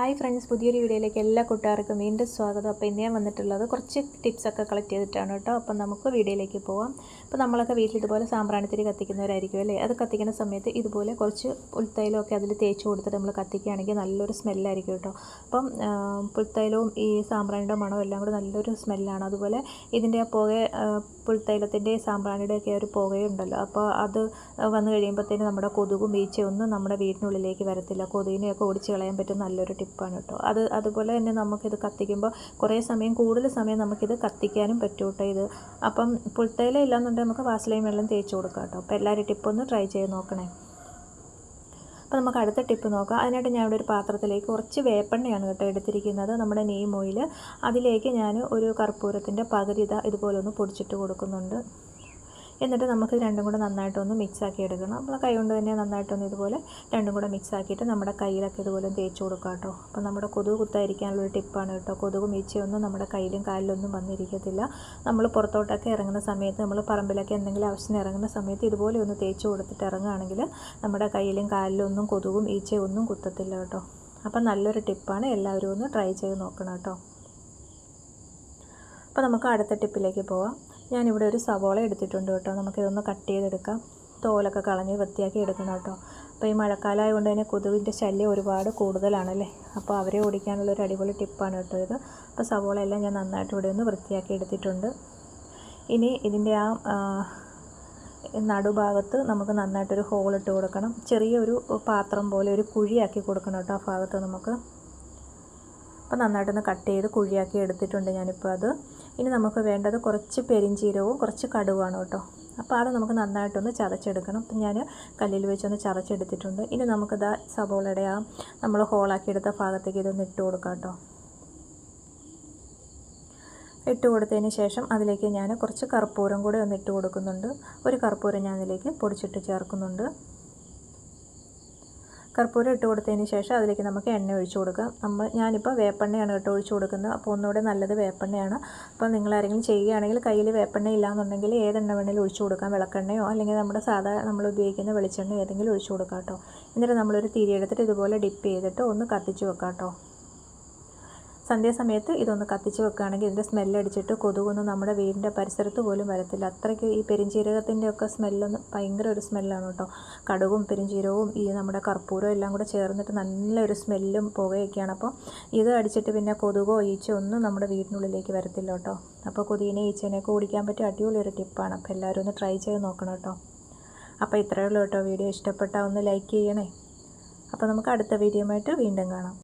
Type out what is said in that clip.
Hi friends പുതിയൊരു വീഡിയോയിലേക്ക് എല്ലാ കൂട്ടുകാർക്കും വീണ്ടും സ്വാഗതം. അപ്പോൾ ഇന്ന് വന്നിട്ടുള്ളത് കുറച്ച് ടിപ്സൊക്കെ കളക്ട് ചെയ്തിട്ടാണ് കേട്ടോ. അപ്പം നമുക്ക് വീഡിയോയിലേക്ക് പോവാം. അപ്പോൾ നമ്മളൊക്കെ വീട്ടിൽ ഇതുപോലെ സാമ്പ്രാണിത്തിരി കത്തിക്കുന്നവരായിരിക്കും അല്ലേ? അത് കത്തിക്കുന്ന സമയത്ത് ഇതുപോലെ കുറച്ച് പുൽത്തൈലമൊക്കെ അതിൽ തേച്ച് കൊടുത്തിട്ട് നമ്മൾ കത്തിക്കുകയാണെങ്കിൽ നല്ലൊരു സ്മെല്ലായിരിക്കും കേട്ടോ. അപ്പം പുൽത്തൈലവും ഈ സാമ്പ്രാണിയുടെ മണവും എല്ലാം കൂടെ നല്ലൊരു സ്മെല്ലാണ്. അതുപോലെ ഇതിന്റെ പുക പുൽത്തൈലത്തിന്റെ സാമ്പ്രാണിയുടെ ഒക്കെ ഒരു പുകയുണ്ടല്ലോ. അപ്പോൾ അത് വന്നു കഴിയുമ്പോഴത്തേന് നമ്മുടെ കൊതുകും ഈച്ചയൊന്നും നമ്മുടെ വീടിനുള്ളിലേക്ക് വരത്തില്ല. കൊതുകിനെയൊക്കെ ഓടിച്ച് കളയാൻ പറ്റും. നല്ലൊരു ടിപ്പാണ് കേട്ടോ. അത് അതുപോലെ തന്നെ നമുക്കിത് കത്തിക്കുമ്പോൾ കുറേ സമയം കൂടുതൽ സമയം നമുക്കിത് കത്തിക്കാനും പറ്റും കേട്ടോ ഇത്. അപ്പം പുൽത്തൈല ഇല്ലാന്നുണ്ടെങ്കിൽ നമുക്ക് വാസലയും വെള്ളം തേച്ച് കൊടുക്കാം കേട്ടോ. അപ്പോൾ എല്ലാവരും ടിപ്പൊന്ന് ട്രൈ ചെയ്ത് നോക്കണേ. അപ്പോൾ നമുക്ക് അടുത്ത ടിപ്പ് നോക്കാം. അതിനായിട്ട് ഞാൻ ഇവിടെ ഒരു പാത്രത്തിലേക്ക് കുറച്ച് വേപ്പെണ്ണയാണ് കേട്ടോ എടുത്തിരിക്കുന്നത്. നമ്മുടെ നെയ്മ് ഓയിൽ അതിലേക്ക് ഞാൻ ഒരു കർപ്പൂരത്തിന്റെ പകുതി ഇതാ ഇതുപോലെ ഒന്ന് പൊടിച്ചിട്ട് കൊടുക്കുന്നുണ്ട്. എന്നിട്ട് നമുക്ക് രണ്ടും കൂടെ നന്നായിട്ടൊന്ന് മിക്സാക്കി എടുക്കണം. നമ്മൾ കൈ കൊണ്ട് തന്നെ നന്നായിട്ടൊന്ന് ഇതുപോലെ രണ്ടും കൂടെ മിക്സാക്കിയിട്ട് നമ്മുടെ കയ്യിലൊക്കെ ഇതുപോലെ തേച്ച് കൊടുക്കാം കേട്ടോ. അപ്പോൾ നമ്മുടെ കൊതുക് കുത്തായിരിക്കാനുള്ളൊരു ടിപ്പാണ് കേട്ടോ. കൊതുക് മീച്ചയൊന്നും നമ്മുടെ കയ്യിലും കാലിലൊന്നും വന്നിരിക്കത്തില്ല. നമ്മൾ പുറത്തോട്ടൊക്കെ ഇറങ്ങുന്ന സമയത്ത് നമ്മൾ പറമ്പിലൊക്കെ എന്തെങ്കിലും ആവശ്യത്തിന് ഇറങ്ങുന്ന സമയത്ത് ഇതുപോലെ ഒന്ന് തേച്ച് കൊടുത്തിട്ട് ഇറങ്ങുകയാണെങ്കിൽ നമ്മുടെ കയ്യിലും കാലിലൊന്നും കൊതുകും ഈച്ചയും ഒന്നും കുത്തത്തില്ല കേട്ടോ. അപ്പം നല്ലൊരു ടിപ്പാണ് എല്ലാവരും ഒന്ന് ട്രൈ ചെയ്ത് നോക്കണം കേട്ടോ. അപ്പോൾ നമുക്ക് അടുത്ത ടിപ്പിലേക്ക് പോവാം. ഞാനിവിടെ ഒരു സവോള എടുത്തിട്ടുണ്ട് കേട്ടോ. നമുക്കിതൊന്ന് കട്ട് ചെയ്തെടുക്കാം. തോലൊക്കെ കളഞ്ഞ് വൃത്തിയാക്കി എടുക്കണം കേട്ടോ. അപ്പോൾ ഈ മഴക്കാലമായത് കൊണ്ട് തന്നെ കൊതുകിന്റെ ശല്യം ഒരുപാട് കൂടുതലാണല്ലേ? അപ്പോൾ അവരെ ഓടിക്കാനുള്ള ഒരു അടിപൊളി ടിപ്പാണ് കേട്ടോ ഇത്. അപ്പോൾ സവോള എല്ലാം ഞാൻ നന്നായിട്ട് ഇവിടെ ഒന്ന് വൃത്തിയാക്കി എടുത്തിട്ടുണ്ട്. ഇനി ഇതിന്റെ ആ നടുഭാഗത്ത് നമുക്ക് നന്നായിട്ടൊരു ഹോൾ ഇട്ട് കൊടുക്കണം. ചെറിയൊരു പാത്രം പോലെ ഒരു കുഴിയാക്കി കൊടുക്കണം കേട്ടോ ആ ഭാഗത്ത് നമുക്ക്. അപ്പോൾ നന്നായിട്ടൊന്ന് കട്ട് ചെയ്ത് കുഴിയാക്കി എടുത്തിട്ടുണ്ട് ഞാനിപ്പോൾ അത്. ഇനി നമുക്ക് വേണ്ടത് കുറച്ച് പെരിഞ്ചീരവും കുറച്ച് കടുവാണ് കേട്ടോ. അപ്പോൾ അത് നമുക്ക് നന്നായിട്ടൊന്ന് ചതച്ചെടുക്കണം. അപ്പം ഞാൻ കല്ലിൽ വെച്ചൊന്ന് ചതച്ചെടുത്തിട്ടുണ്ട്. ഇനി നമുക്കിത് സബോളയുടെ ആ നമ്മൾ ഹോളാക്കി എടുത്ത ഭാഗത്തേക്ക് ഇതൊന്ന് ഇട്ട് കൊടുക്കാം കേട്ടോ. ഇട്ട് കൊടുത്തതിന് ശേഷം അതിലേക്ക് ഞാൻ കുറച്ച് കർപ്പൂരം കൂടെ ഒന്ന് ഇട്ട് കൊടുക്കുന്നുണ്ട്. ഒരു കർപ്പൂരം ഞാൻ അതിലേക്ക് പൊടിച്ചിട്ട് ചേർക്കുന്നുണ്ട്. കർപ്പൂരം ഇട്ട് കൊടുത്തതിന് ശേഷം അതിലേക്ക് നമുക്ക് എണ്ണ ഒഴിച്ചു കൊടുക്കാം. നമ്മൾ ഞാനിപ്പോൾ വേപ്പെണ്ണയാണ് കേട്ടോ ഒഴിച്ചു കൊടുക്കുന്നത്. അപ്പോൾ ഒന്നുകൂടെ നല്ലത് വേപ്പെണ്ണയാണ്. അപ്പോൾ നിങ്ങൾ ആരെങ്കിലും ചെയ്യുകയാണെങ്കിൽ കയ്യിൽ വേപ്പെണ്ണ ഇല്ലാന്നുണ്ടെങ്കിൽ ഏതെണ്ണ വേണമെങ്കിലും ഒഴിച്ചു കൊടുക്കാം. വിളക്കെണ്ണയോ അല്ലെങ്കിൽ നമ്മുടെ സാധാ നമ്മൾ ഉപയോഗിക്കുന്ന വെളിച്ചെണ്ണ ഏതെങ്കിലും ഒഴിച്ചു കൊടുക്കാം കേട്ടോ. എന്നിട്ട് നമ്മളൊരു തിരിയെടുത്തിട്ട് ഇതുപോലെ ഡിപ്പ് ചെയ്തിട്ട് ഒന്ന് കത്തിച്ച് വെക്കാം കേട്ടോ. സന്ധ്യാസമയത്ത് ഇതൊന്ന് കത്തിച്ച് വെക്കുകയാണെങ്കിൽ ഇതിന്റെ സ്മെല്ലടിച്ചിട്ട് കൊതുകൊന്നും നമ്മുടെ വീടിന്റെ പരിസരത്ത് പോലും വരത്തില്ല. അത്രയ്ക്ക് ഈ പെരിഞ്ചീരകത്തിന്റെ ഒക്കെ സ്മെല്ലൊന്ന് ഭയങ്കര ഒരു സ്മെല്ലാണ് കേട്ടോ. കടുകും പെരിഞ്ചീരകവും ഈ നമ്മുടെ കർപ്പൂരവും എല്ലാം കൂടെ ചേർന്നിട്ട് നല്ലൊരു സ്മെല്ലും പുകയൊക്കെയാണ്. അപ്പോൾ ഇത് അടിച്ചിട്ട് പിന്നെ കൊതുകോ ഈച്ചയോ ഒന്നും നമ്മുടെ വീടിനുള്ളിലേക്ക് വരത്തില്ല കേട്ടോ. അപ്പോൾ കൊതുകിനെ ഈച്ചേനെയൊക്കെ ഓടിക്കാൻ പറ്റിയ അടിപൊളി ഒരു ടിപ്പാണ്. അപ്പോൾ എല്ലാവരും ഒന്ന് ട്രൈ ചെയ്ത് നോക്കണം കേട്ടോ. അപ്പോൾ ഇത്രയേ ഉള്ളൂ കേട്ടോ വീഡിയോ. ഇഷ്ടപ്പെട്ടാൽ ഒന്ന് ലൈക്ക് ചെയ്യണേ. അപ്പോൾ നമുക്ക് അടുത്ത വീഡിയോ ആയിട്ട് വീണ്ടും കാണാം.